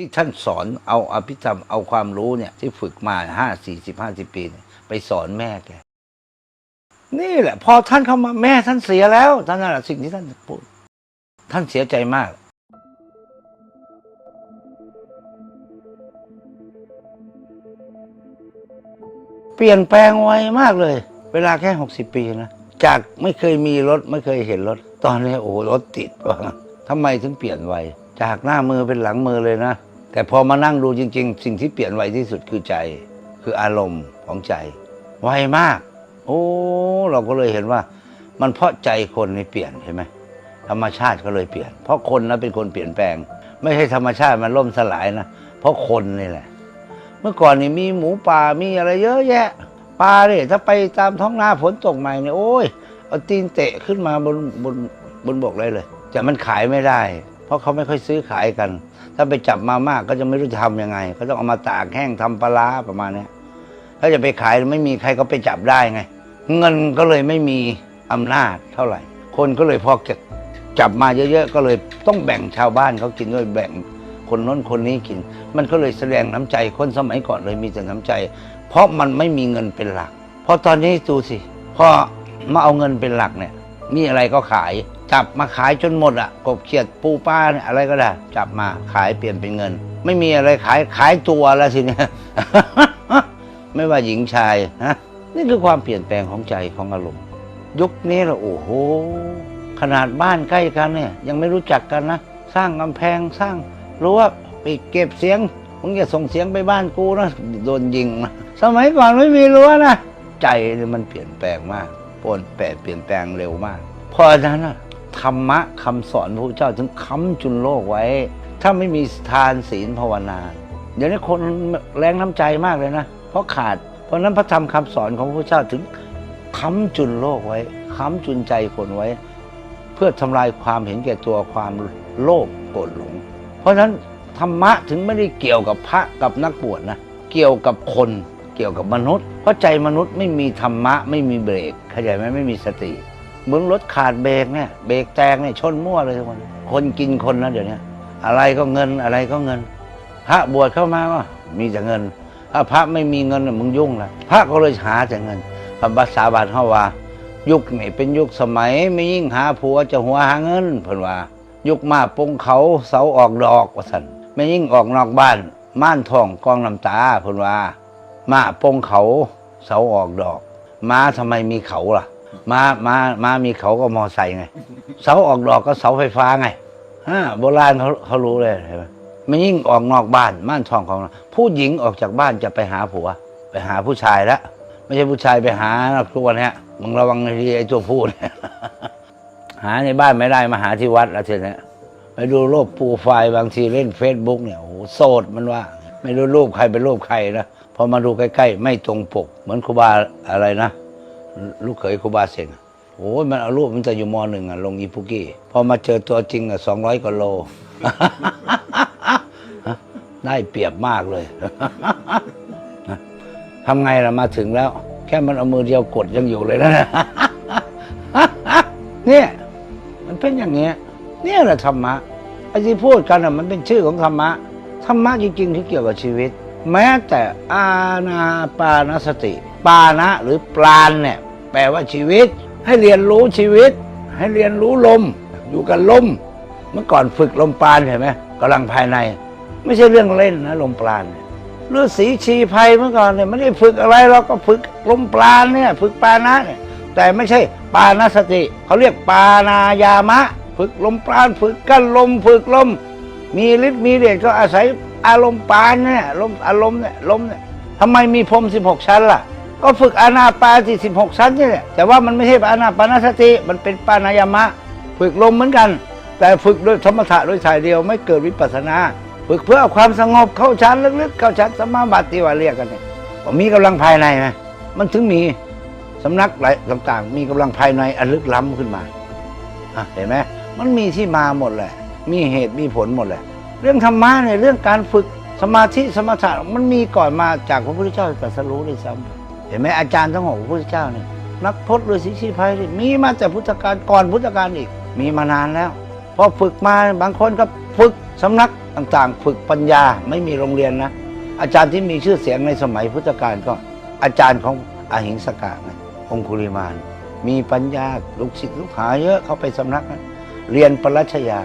ที่ท่านสอนเอาอภิธรรมเอาความรู้เนี่ย ที่ฝึกมาห้าสี่สิบห้าสิบปีเนี่ยไปสอนแม่แกนี่แหละ พอท่านเข้ามาแม่ท่านเสียแล้วท่านนั่นแหละสิ่งที่ท่านพูดท่านเสียใจมาก เปลี่ยนแปลงไวมากเลย เวลาแค่หกสิบปีนะจากไม่เคยมีรถไม่เคยเห็นรถ ตอนนี้โอ้รถติดว่ะทำไมถึงเปลี่ยนไวจากหน้ามือเป็นหลังมือเลยนะ แต่พอมานั่งดูจริง ๆ สิ่งที่เปลี่ยนไวที่สุดคือใจ คืออารมณ์ของใจ ไวมาก โอ้ เราก็เลยเห็นว่า มันเพราะใจคนนี่เปลี่ยนใช่ไหมธรรมชาติก็เลยเปลี่ยน เพราะคนนะเป็นคนเปลี่ยนแปลง ไม่ใช่ธรรมชาติมันล่มสลายนะเพราะคนนี่แหละ เมื่อก่อนนี่มีหมูป่ามีอะไรเยอะแยะปลาเนี่ยถ้าไปตามท้องนาฝนตกใหม่เนี่ยโอ้ยเอาตีนเตะขึ้นมาบนบนบนบกเลยเลยแต่มันขายไม่ได้ เพราะเขาไม่ค่อยซื้อขายกัน ถ้าไปจับมามากก็จะไม่รู้จะทำยังไง ก็ต้องเอามาตากแห้งทำปลาประมาณนี้ถ้าจะไปขายไม่มีใครก็ไปจับได้ไง เงินก็เลยไม่มีอำนาจเท่าไหร่ คนก็เลยพอเก็บจับมาเยอะๆก็เลยต้องแบ่งชาวบ้านเขากินด้วยแบ่งคนน้นคนนี้กิน มันก็เลยแสดงน้ำใจคนสมัยก่อนเลยมีแต่น้ำใจ เพราะมันไม่มีเงินเป็นหลัก เพราะตอนนี้ดูสิพอมาเอาเงินเป็นหลักเนี่ย มีอะไรก็ขาย จับมาขายจนหมดอะกบเขียดปูป้าเนี่ยอะไรก็ได้ จับมาขายเปลี่ยนเป็นเงิน ไม่มีอะไรขายขายตัวแล้วสิเนี่ยไม่ว่าหญิงชายฮะนี่คือความเปลี่ยนแปลงของใจของอารมณ์ยุคนี้เราโอ้โห ขนาดบ้านใกล้กันเนี่ย ยังไม่รู้จักกันนะสร้างกำแพงสร้างรั้วไปเก็บเสียงมึงอย่าส่งเสียงไปบ้านกูนะโดนยิง สมัยก่อนไม่มีรั้วนะใจมันเปลี่ยนแปลงมาก ปนแปรเปลี่ยนแปลงเร็วมาก เพราะฉะนั้นธรรมะคำสอนพระเจ้าถึงค้ำจุนโลกไว้ ถ้าไม่มีทานศีลภาวนา เดี๋ยวนี้คนแรงน้ำใจมากเลยนะ เพราะขาด เพราะนั้นพระธรรมคำสอนของพระเจ้าถึงค้ำจุนโลกไว้ค้ำจุนใจคนไว้ เพื่อทำลายความเห็นแก่ตัวความโลภโกรธหลง เพราะฉะนั้นธรรมะถึงไม่ได้เกี่ยวกับพระกับนักบวชนะ เกี่ยวกับคน เกี่ยวกับมนุษย์ เพราะใจมนุษย์ไม่มีธรรมะไม่มีเบรกเข้าใจไหมไม่มีสติเหมือนรถขาดเบรกเนี่ยเบรกแตกเนี่ยชนมั่วเลยทุกคนคนกินคนนะเดี๋ยวนี้อะไรก็เงินอะไรก็เงิน พระบวชเข้ามาก็มีแต่เงินถ้าพระไม่มีเงินมึงยุ่งละพระก็เลยหาแต่เงินคำภาษาบาลเขาว่า ยุคนี่เป็นยุคสมัยไม่ยิ่งหาผัวจะหัวหาเงินเพิ่นว่า ยุคมาปงเขาเสาออกดอกว่าสันไม่ยิ่งออกนอกบ้านม่านทองกองน้ำตาเพิ่นว่า มาปงเขาเสาออกดอก ม้าทำไมมีเขาล่ะ ม้าม้าม้ามีเขาก็มอไซค์ไง เสาออกดอกก็เสาไฟฟ้าไงฮะโบราณเขาเขารู้เลยเห็นไหมไม่ยิ่งออกนอกบ้านม่านทองของเราผู้หญิงออกจากบ้านจะไปหาผัว ไปหาผู้ชายแล้วไม่ใช่ผู้ชายไปหาทุกวันนี้มึงระวังทีไอ้ตัวพูดหาในบ้านไม่ได้มาหาที่วัดแล้วทีนี้ไปดูรูปปรไฟล์บางทีเล่นเฟซบุ๊กเนี่ยโอ้โหโสดมันว่า ไม่รู้รูปใครเป็นรูปใครนะ พอมาดูใกล้ๆ ไม่ตรงปก เหมือนครูบาอะไรนะ ลูกเขยครูบาเสงโอ้ยมันเอารูปมันจะอยู่มหนึ่งอะลงอีพุกี้ พอมาเจอตัวจริงอะสองร้อยกว่าโล ได้เปรียบมากเลยทำไงล่ะมาถึงแล้ว แค่มันเอามือเดียวกดยังอยู่เลยนะเนี่ยมันเป็นอย่างเงี้ยเนี่ยแหละธรรมะไอ้ที่พูดกันอะมันเป็นชื่อของธรรมะธรรมะจริงๆที่เกี่ยวกับชีวิต แม้แต่อาณาปานสติ ปานะหรือปราณเนี่ยแปลว่าชีวิต ให้เรียนรู้ชีวิต ให้เรียนรู้ลม อยู่กับลม เมื่อก่อนฝึกลมปราณเห็นไหมกำลังภายใน ไม่ใช่เรื่องเล่นนะลมปราณเนี่ยฤาษีชีภัยเมื่อก่อนเนี่ยไม่ได้ฝึกอะไรเราก็ฝึกลมปราณเนี่ย ฝึกปานะเนี่ยแต่ไม่ใช่ปานสติ เขาเรียกปานายามะ ฝึกลมปราณฝึกกั้นลม ฝึกลม มีฤทธิ์มีเดชก็อาศัย อารมณ์ปานเนี่ยลมอารมณ์เนี่ยลมเนี่ยทำไมมีพรม16ชั้นล่ะ ก็ฝึกอานาปาที่16ชั้นนี่แหละแต่ว่ามันไม่ใช่อานาปานสติมันเป็นปานายามะ ฝึกลมเหมือนกัน แต่ฝึกด้วยธรรมถะด้วยสายเดียวไม่เกิดวิปัสนา ฝึกเพื่อความสงบเข้าชั้นลึกๆ เข้าชั้นสมาบัติว่าเรียกกันเนี่ยมีกำลังภายในไหมมันถึงมีสำนักหลายต่างๆ มีกำลังภายในอันลึกล้ำขึ้นมาเห็นไหมมันมีที่มาหมดแหละ มีเหตุมีผลหมดแหละ เรื่องธรรมะเนี่ยเรื่องการฝึกสมาธิสมถะมันมีก่อนมาจากพระพุทธเจ้าตรัสรู้ด้วยซ้ำเห็นไหมอาจารย์ทั้งหกพระพุทธเจ้าเนี่ยนักพจน์ฤาษีชีพายนี่มีมาแต่พุทธกาลก่อนพุทธกาลอีกมีมานานแล้วพอฝึกมาบางคนก็ฝึกสำนักต่างๆ ฝึกปัญญาไม่มีโรงเรียนนะ อาจารย์ที่มีชื่อเสียงในสมัยพุทธกาลก็อาจารย์ของอหิงสกะไงองคุลิมาน มีปัญญาลูกศิษย์ลูกหาเยอะเขาไปสำนักนั้นเรียนปรัชญา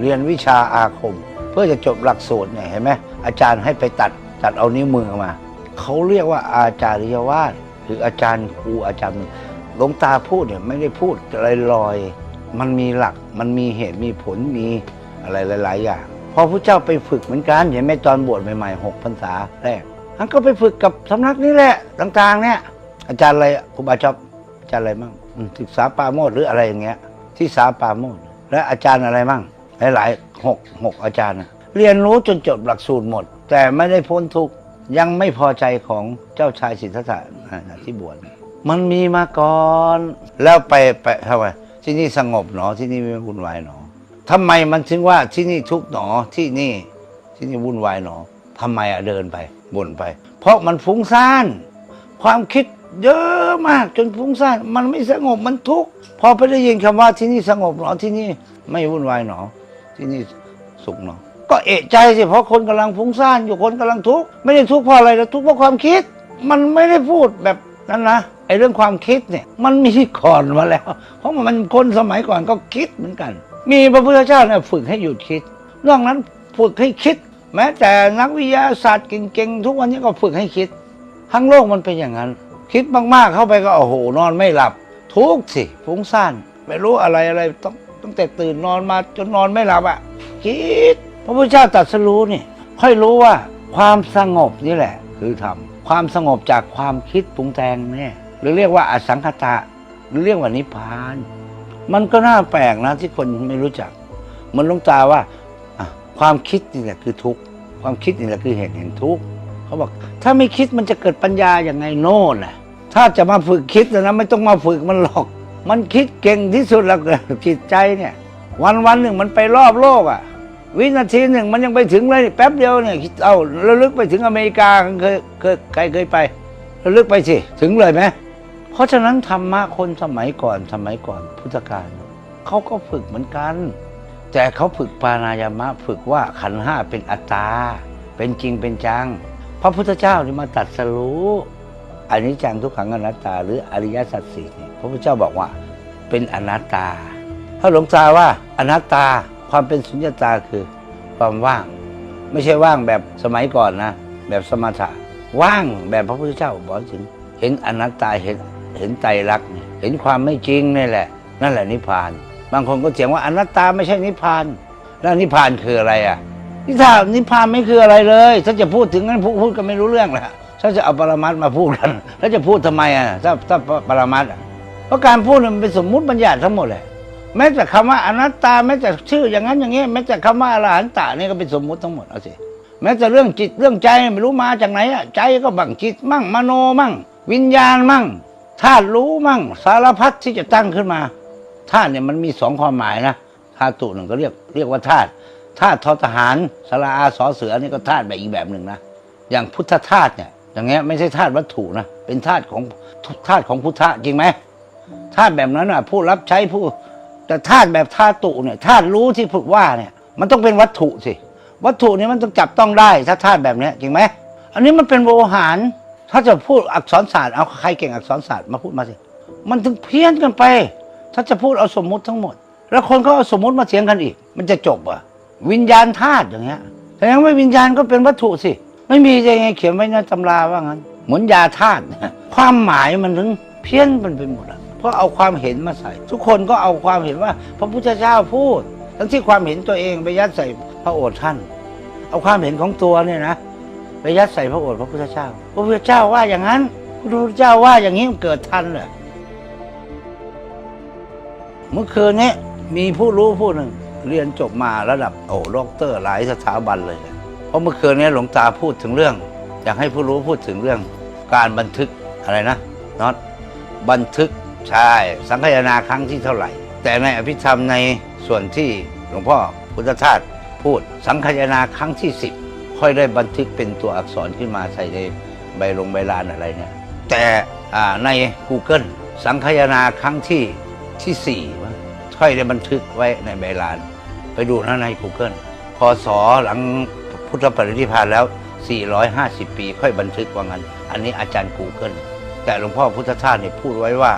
เรียนวิชาอาคม พื่อจะจบหลักสูตรเนี่ยเห็นไหมอาจารย์ให้ไปตัดตัดเอานิ้วมือมาเขาเรียกว่าอาจาริยวาสหรืออาจารย์ครูอาจารย์หลวงตาพูดเนี่ยไม่ได้พูดลอยๆมันมีหลักมันมีเหตุมีผลมีอะไรหลาย ๆ อย่างพอพระเจ้าไปฝึกเหมือนกันเห็นไหมตอนบวชใหม่ๆหกพรรษาแรกท่านก็ไปฝึกกับสำนักนี้แหละต่างๆ เนี่ย อาจารย์อะไรครูบาชอบอาจารย์อะไรมั่งศึกษาปาโมดหรืออะไรอย่างเงี้ยที่สาปาโมดและอาจารย์อะไรมั่ง หลายๆหกหกอาจารย์ เรียนรู้จนจบหลักสูตรหมด แต่ไม่ได้พ้นทุกข์ยังไม่พอใจของเจ้าชายสิทธัตถะที่บวชมันมีมาก่อน แล้วไปไปทำไมที่นี่สงบหนอที่นี่ไม่วุ่นวายหนอทำไมมันถึงว่าที่นี่ทุกหนอที่นี่ที่นี่วุ่นวายหนอทำไมอะเดินไปบ่นไป เพราะมันฟุ้งซ่าน ความคิดเยอะมากจนฟุ้งซ่านมันไม่สงบมันทุกข์พอไปได้ยินคำว่าที่นี่สงบหนอที่นี่ไม่วุ่นวายหนอ ที่นี่สุขหนอก็เอะใจสิเพราะคนกำลังฟุ้งซ่านอยู่คนกำลังทุกข์ไม่ได้ทุกข์เพราะอะไรนะทุกข์เพราะความคิด มันไม่ได้พูดแบบนั้นนะไอ้เรื่องความคิดเนี่ยมันมีก่อนมาแล้ว เพราะมันคนสมัยก่อนก็คิดเหมือนกัน มีพระพุทธเจ้าเนี่ยฝึกให้หยุดคิดนอกนั้นฝึกให้คิด แม้แต่นักวิทยาศาสตร์เก่งๆทุกวันนี้ก็ฝึกให้คิด ทั้งโลกมันเป็นอย่างนั้น คิดมากๆเข้าไปก็โอ้โหนอนไม่หลับ ทุกข์สิฟุ้งซ่านไม่รู้อะไรอะไรต้อง ตั้งแต่ตื่นนอนมาจนนอนไม่หลับอะคิดพระพุทธเจ้าตรัสรู้นี่ ค่อยรู้ว่าความสงบนี่แหละ คือธรรมความสงบจากความคิดปรุงแต่งเนี่ยหรือเรียกว่าอสังขตะหรือเรียกว่านิพพาน มันก็น่าแปลกนะที่คนไม่รู้จักเหมือนลงตาว่าความคิดนี่แหละคือทุกข์ความคิดนี่แหละคือเหตุแห่งทุกข์เขาบอก ถ้าไม่คิดมันจะเกิดปัญญาอย่างไงโน่นน่ะถ้าจะมาฝึกคิดนะไม่ต้องมาฝึกมันหรอก มันคิดเก่งที่สุดแล้วจิตใจเนี่ย วันวันหนึ่งมันไปรอบโลกอะ วินาทีหนึ่งมันยังไปถึงเลยแป๊บเดียวเนี่ยเอาระลึกไปถึงอเมริกาเคยเคยใครเคยไประลึกไปสิถึงเลยไหมเพราะฉะนั้นธรรมะคนสมัยก่อนสมัยก่อนพุทธกาลเขาก็ฝึกเหมือนกัน แต่เขาฝึกปานายามะฝึกว่าขันห้าเป็นอัตตา เป็นจริงเป็นจัง พระพุทธเจ้านี่มาตัดสรู้ อันนี้จังทุกขังอนัตตา หรืออริยสัจสี่นี่พระพุทธเจ้าบอกว่าเป็นอนัตตาถ้าหลวงตาว่าอนัตตาความเป็นสุญญตาคือความว่าง ไม่ใช่ว่างแบบสมัยก่อนนะ แบบสมถะว่างแบบพระพุทธเจ้าบอกถึง เห็นอนัตตาเห็นเห็นไตรลักษณ์เห็นความไม่จริงนี่แหละ นั่นแหละนิพพาน บางคนก็เถียงว่าอนัตตาไม่ใช่นิพพาน แล้วนิพพานคืออะไรอะนิทานนิพพานไม่คืออะไรเลย ถ้าจะพูดถึงนั้นพูดพูดกันไม่รู้เรื่องแหละ ถ้าจะเอาปรมัตมาพูดกัน แล้วจะพูดทำไมอะถ้าถ้าปรมัตเพราะการพูดมันเป็นสมมุติบัญญัติทั้งหมดเลยแม้แต่คำว่าอนัตตาแม้แต่ชื่ออย่างนั้นอย่างนี้แม้แต่คำว่าอรหันตะนี่ก็เป็นสมมุติทั้งหมดเอาสิแม้แต่เรื่องจิตเรื่องใจไม่รู้มาจากไหนอะใจก็บังจิตมั่งมโนมั่ง วิญญาณมั่งธาตุรู้มั่ง สารพัดที่จะตั้งขึ้นมาธาตุเนี่ยมันมีสองความหมายนะธาตุหนึ่งก็เรียกเรียกว่าธาตุธาตุทอทหารสาระอาสอเสือนี่ก็ธาตุแบบอีกแบบหนึ่งนะอย่างพุทธธาตุเนี่ย อย่างเงี้ยไม่ใช่ธาตุวัตถุนะเป็นธาตุของธาตุของพุทธะจริงไหมธาตุแบบนั้นอะ ผู้รับใช้ผู้ แต่ธาตุแบบธาตุเนี่ยธาตุรู้ที่ฝึกว่าเนี่ย มันต้องเป็นวัตถุสิวัตถุนี่มันต้องจับต้องได้ถ้าธาตุแบบเนี้ยจริงไหมอันนี้มันเป็นโวหาร ถ้าจะพูดอักษรศาสตร์เอาใครเก่งอักษรศาสตร์มาพูดมาสิมันถึงเพี้ยนกันไป ถ้าจะพูดเอาสมมุติทั้งหมด แล้วคนก็เอาสมมุติมาเถียงกันอีก มันจะจบอะวิญญาณธาตุอย่างเงี้ยแสดงว่าวิญญาณก็เป็นวัตถุสิ ไม่มีจะยังไงเขียนไว้ในตำราว่างั้น เหมือนยาธาตุความหมายมันถึงเพี้ยนมันไปหมดอะเพราะเอาความเห็นมาใส่ ทุกคนก็เอาความเห็นว่า พระพุทธเจ้าพูด ทั้งที่ความเห็นตัวเองไปยัดใส่พระโอษฐ์ท่าน เอาความเห็นของตัวเนี่ยนะไปยัดใส่พระโอษฐ์พระพุทธเจ้า พระพุทธเจ้าว่าอย่างนั้น พระพุทธเจ้าว่าอย่างนี้มันเกิดทันเหรอเมื่อคืนนี้มีผู้รู้ผู้หนึ่งเรียนจบมาระดับโอ้ด็อกเตอร์หลายสถาบันเลยเนี่ยเพ ราะเมื่อคืนนี้หลวงตาพูดถึงเรื่อง อยากให้ผู้รู้พูดถึงเรื่อง การบันทึกอะไรนะน็อตบันทึกใช่สังคายนาครั้งที่เท่าไหร่ แต่ในอภิธรรมในส่วนที่หลวงพ่อพุทธทาสพูดสังคายนาครั้งที่ 10 ค่อยได้บันทึกเป็นตัวอักษรขึ้นมาใส่ในใบลงใบลานอะไรเนี่ยแต่ใน Google สังคายนาครั้งที่ที่4มั้งค่อยได้บันทึกไว้ในใบลาน ไปดูนะใน Google พศหลัง พุทธปรินิพานแล้ว 450 ปีค่อยบันทึกว่างั้น อันนี้อาจารย์ Google แต่หลวงพ่อพุทธทาสเนี่ยพูดไว้ว่า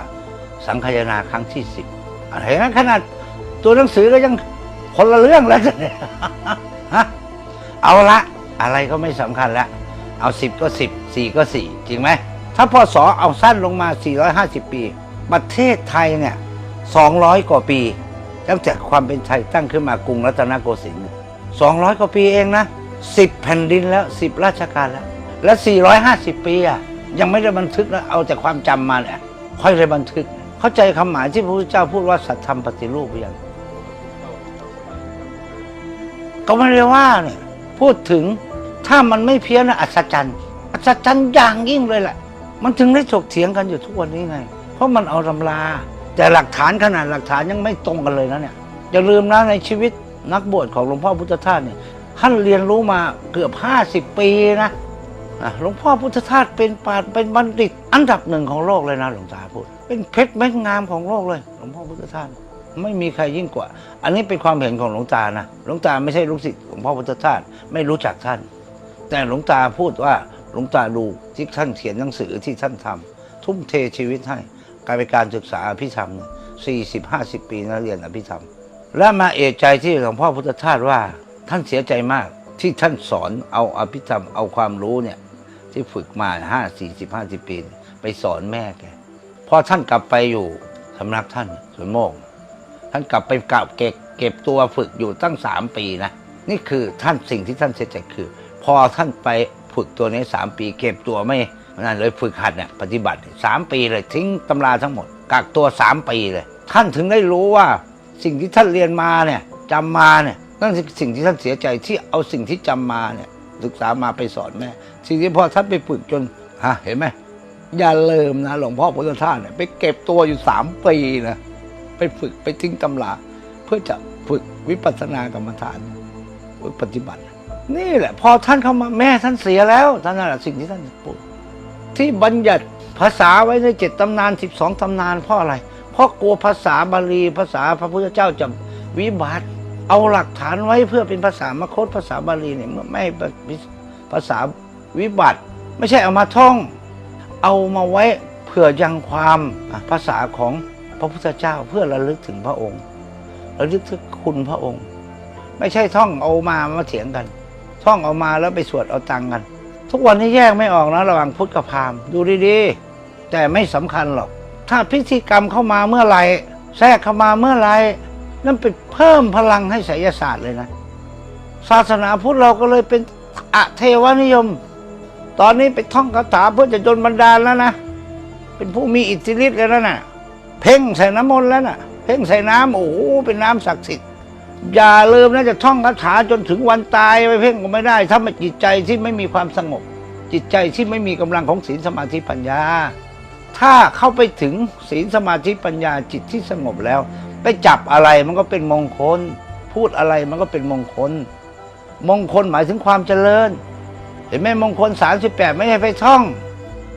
สังคายนาครั้งที่10อะไรนะขนาดตัวหนังสือก็ยังคนละเรื่องแล้วเนี่ยเอาละอะไรก็ไม่สำคัญละเอา10ก็10 4ก็4จริงไหม ถ้าพศเอาสั้นลงมา 450 ปี ประเทศไทยเนี่ย200 กว่าปี ตั้งแต่ความเป็นไทยตั้งขึ้นมากรุงรัตนโกสินทร์200 กว่าปีเองนะ 10 แผ่นดินแล้ว 10 ราชการแล้ว และ 450 ปีอะยังไม่ได้บันทึกนะเอาแต่ความจำมาเนี่ยค่อยได้บันทึก เข้าใจคำหมายที่พระพุทธเจ้าพูดว่าสัตธรรมปฏิรูปยังก็ไม่ได้ว่าเนี่ยพูดถึงถ้ามันไม่เพี้ยนนะอัศจรรย์อัศจรรย์อย่างยิ่งเลยแหละ มันถึงได้ถกเถียงกันอยู่ทุกวันนี้ไง เพราะมันเอาตำรา แต่หลักฐานขนาดหลักฐานยังไม่ตรงกันเลยนะเนี่ยอย่าลืมนะในชีวิตนักบวชของหลวงพ่อพุทธทาสเนี่ย ท่านเรียนรู้มาเกือบ50ปีนะหลวงพ่อพุทธทาสเป็นปาชญ์เป็นบัณฑิต อันดับหนึ่งของโลกเลยนะหลวงตาพูด เป็นเพชรเม็ดงามของโลกเลย หลวงพ่อพุทธทาสไม่มีใครยิ่งกว่า อันนี้เป็นความเห็นของหลวงตานะหลวงตาไม่ใช่ลูกศิษย์หลวงพ่อพุทธทาสไม่รู้จักท่าน แต่หลวงตาพูดว่าหลวงตาดูที่ท่านเขียนหนังสือที่ท่านทำทุ่มเทชีวิตให้การไปการศึกษาอภิธรรมสี่สิบห้าสิบปีนะเรียนอภิธรรม และมาเอกใจที่หลวงพ่อพุทธทาสว่า ท่านเสียใจมากที่ท่านสอนเอาอภิธรรมเอาความรู้เนี่ยที่ฝึกมาห้าสี่สิบห้าสิบปี ไปสอนแม่แกพอท่านกลับไปอยู่สำนักท่านสวนโมก ท่านกลับไปกลับเก็บเก็บตัวฝึกอยู่ตั้งสามปีนะนี่คือท่านสิ่งที่ท่านเสียใจคือ พอท่านไปฝึกตัวนี้สามปี เก็บตัวไม่นั่นเลยฝึกหัดเนี่ยปฏิบัติสามปีเลยทิ้งตำราทั้งหมดกักตัวสามปีเลย ท่านถึงได้รู้ว่าสิ่งที่ท่านเรียนมาเนี่ยจำมาเนี่ย นั่นคือสิ่งที่ท่านเสียใจที่เอาสิ่งที่จำมาเนี่ยศึกษามาไปสอนแม่สิ่งที่พอท่านไปฝึกจนฮะเห็นไหมอย่าลืมนะหลวงพ่อพุทธทาสเนี่ยไปเก็บตัวอยู่สามปีนะไปฝึกไปทิ้งตำราเพื่อจะฝึกวิปัสสนากรรมฐานฝึกปฏิบัติ นี่แหละ พอท่านเข้ามาแม่ท่านเสียแล้วท่านนั่นแหละสิ่งที่ท่านพูดที่บัญญัติภาษาไว้ในเจ็ดตำนานสิบสองตำนานเพราะอะไรเพราะกลัวภาษาบาลีภาษาพระพุทธเจ้าจะวิบัติ เอาหลักฐานไว้เพื่อเป็นภาษามคตภาษาบาลีเนี่ยเมื่อไม่ภาษาวิบัติ ไม่ใช่เอามาท่อง เอามาไว้เพื่อยังความภาษาของพระพุทธเจ้าเพื่อระลึกถึงพระองค์ระลึกถึงคุณพระองค์ ไม่ใช่ท่องเอามามาเถียงกัน ท่องเอามาแล้วไปสวดเอาตังกัน ทุกวันนี้แยกไม่ออกนะระหว่างพุทธกับพราหมณ์ดูดีๆแต่ไม่สำคัญหรอก ถ้าพิธีกรรมเข้ามาเมื่อไหร่แทรกเข้ามาเมื่อไหร่ นั่นเป็นเพิ่มพลังให้ไสยศาสตร์เลยนะ ศาสนาพุทธเราก็เลยเป็นอะเทวนิยม ตอนนี้ไปท่องคาถาเพื่อจะจนบันดาลแล้วนะ เป็นผู้มีอิทธิฤทธิ์แล้วนะเพ่งใส่น้ำมนต์แล้วนะเพ่งใส่น้ำโอ้โหเป็นน้ำศักดิ์สิทธิ์อย่าลืมนะจะท่องคาถาจนถึงวันตายไปเพ่งก็ไม่ได้ ถ้าไม่จิตใจที่ไม่มีความสงบ จิตใจที่ไม่มีกำลังของศีลสมาธิปัญญา ถ้าเข้าไปถึงศีลสมาธิปัญญาจิตที่สงบแล้ว ไปจับอะไรมันก็เป็นมงคล พูดอะไรมันก็เป็นมงคล มงคลหมายถึงความเจริญ เห็นไหมมงคล 38 ไม่ใช่ไปท่อง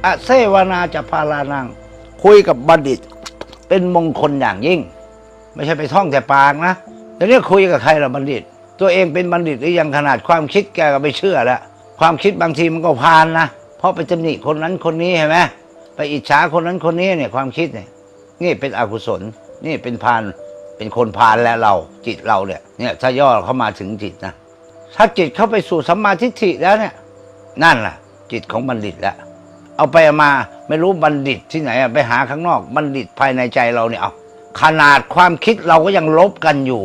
อะเซวนาจะพาลานัง คุยกับบัณฑิต เป็นมงคลอย่างยิ่ง ไม่ใช่ไปท่องแต่ปากนะแต่เนี่ยคุยกับใครล่ะบัณฑิต ตัวเองเป็นบัณฑิตหรือยังขนาดความคิดแกก็ไปเชื่อแล้วความคิดบางทีมันก็พานนะเพราะไปตำหนิคนนั้นคนนี้เห็นไหมไปอิจฉาคนนั้นคนนี้เนี่ยความคิดเนี่ยนี่เป็นอกุศล นี่เป็นพานเป็นคนพานแล้วเราจิตเราเนี่ยเนี่ยถ้าย่อเข้ามาถึงจิตนะถ้าจิตเข้าไปสู่สัมมาทิฏฐิแล้วเนี่ยนั่นแหละจิตของบัณฑิตแล้วเอาไปมาไม่รู้บัณฑิตที่ไหนอะไปหาข้างนอก บัณฑิตภายในใจเราเนี่ยเอาขนาดความคิดเราก็ยังลบกันอยู่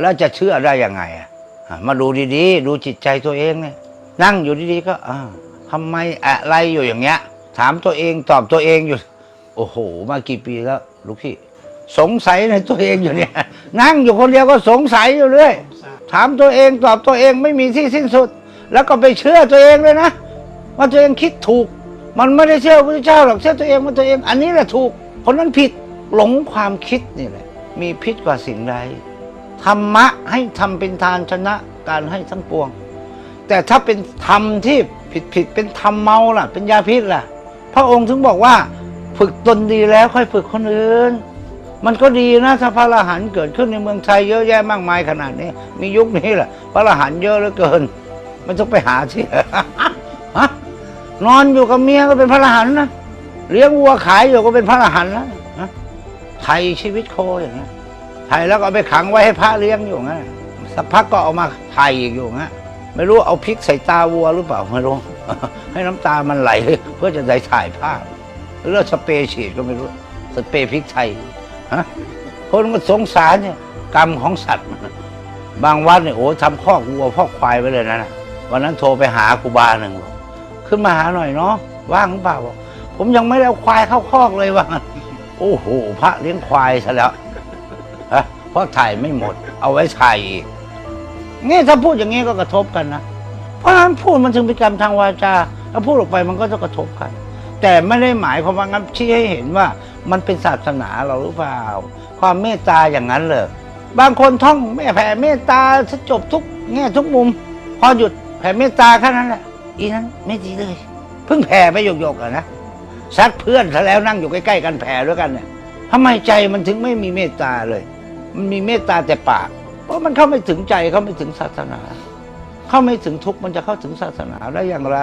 แล้วจะเชื่อได้ยังไงอะอะมาดูดีๆ ดูจิตใจตัวเองเนี่ยนั่งอยู่ดีๆก็อ้าทำไมอะไรอยู่อย่างเงี้ย ถามตัวเองตอบตัวเองอยู่ โอ้โห มากี่ปีแล้วลูกพี่ สงสัยในตัวเองอยู่เนี่ย นั่งอยู่คนเดียวก็สงสัยอยู่เรื่อยถามตัวเองตอบตัวเองไม่มีที่สิ้นสุด แล้วก็ไปเชื่อตัวเองเลยนะว่าตัวเองคิดถูก มันไม่ได้เชื่อพระเจ้าหรอกเชื่อตัวเองว่าตัวเอง อันนี้แหละถูก คนนั้นผิดหลงความคิดนี่แหละ มีพิษกว่าสิ่งใดธรรมะให้ทำเป็นทานชนะการให้ทั้งปวง แต่ถ้าเป็นธรรมที่ผิดผิดเป็นธรรมเมาล่ะ เป็นยาพิษล่ะ พระองค์ถึงบอกว่า ฝึกตนดีแล้วค่อยฝึกคนอื่น มันก็ดีนะถ้าพระอรหันต์เกิดขึ้นในเมืองไทยเยอะแยะมากมายขนาดนี้ มียุคนี้แหละพระอรหันต์เยอะเหลือเกินไม่ต้องไปหาที่ฮะนอนอยู่กับเมียก็เป็นพระอรหันต์นะเลี้ยงวัวขายอยู่ก็เป็นพระอรหันต์แล้วนะไทยชีวิตโคอย่างเงี้ยไทยแล้วก็เอาไปขังไว้ให้พระเลี้ยงอยู่งั้นสักพักก็เอามาไทยอีกอยู่งั้นไม่รู้เอาพริกใส่ตาวัวหรือเปล่าไม่รู้ให้น้ำตามันไหล เพื่อจะได้ถ่ายภาพหรือเราสเปรย์ฉีดก็ไม่รู้สเปรย์พริกไทย ฮะคนก็สงสารเนี่ย กรรมของสัตว์ บางวัดเนี่ยโอ้ทำคอกวัวคอควายไว้เลยนะวันนั้นโทรไปหาครูบาหนึ่งบอกขึ้นมาหาหน่อยเนาะว่างหรือเปล่าบอกผมยังไม่ได้เอาควายเข้าคอกเลยว่างโอ้โหพระเลี้ยงควายซะแล้วฮะเพราะถ่ายไม่หมด เอาไว้ถ่ายอีกนี่ถ้าพูดอย่างนี้ก็กระทบกันนะเพราะฉะนั้นพูดมันถึงเป็นกรรมทางวาจาถ้าพูดออกไปมันก็จะกระทบกัน แต่ไม่ได้หมายความว่างั้นชี้ให้เห็นว่า มันเป็นศาสนาเราหรือเปล่า ความเมตตาอย่างนั้นเลยบางคนท่องแม่แผ่เมตตาจบทุกแง่ทุกมุม พอหยุดแผ่เมตตาแค่นั้นแหละอีนั้นไม่ดีเลยเพิ่งแผ่ไปหยกๆอะนะซัดเพื่อนซะแล้วนั่งอยู่ใกล้ๆกันแผ่ด้วยกันเนี่ยทำไมใจมันถึงไม่มีเมตตาเลย มันมีเมตตาแต่ปาก เพราะมันเข้าไม่ถึงใจเข้าไม่ถึงศาสนา เข้าไม่ถึงทุกมันจะเข้าถึงศาสนาได้อย่างไร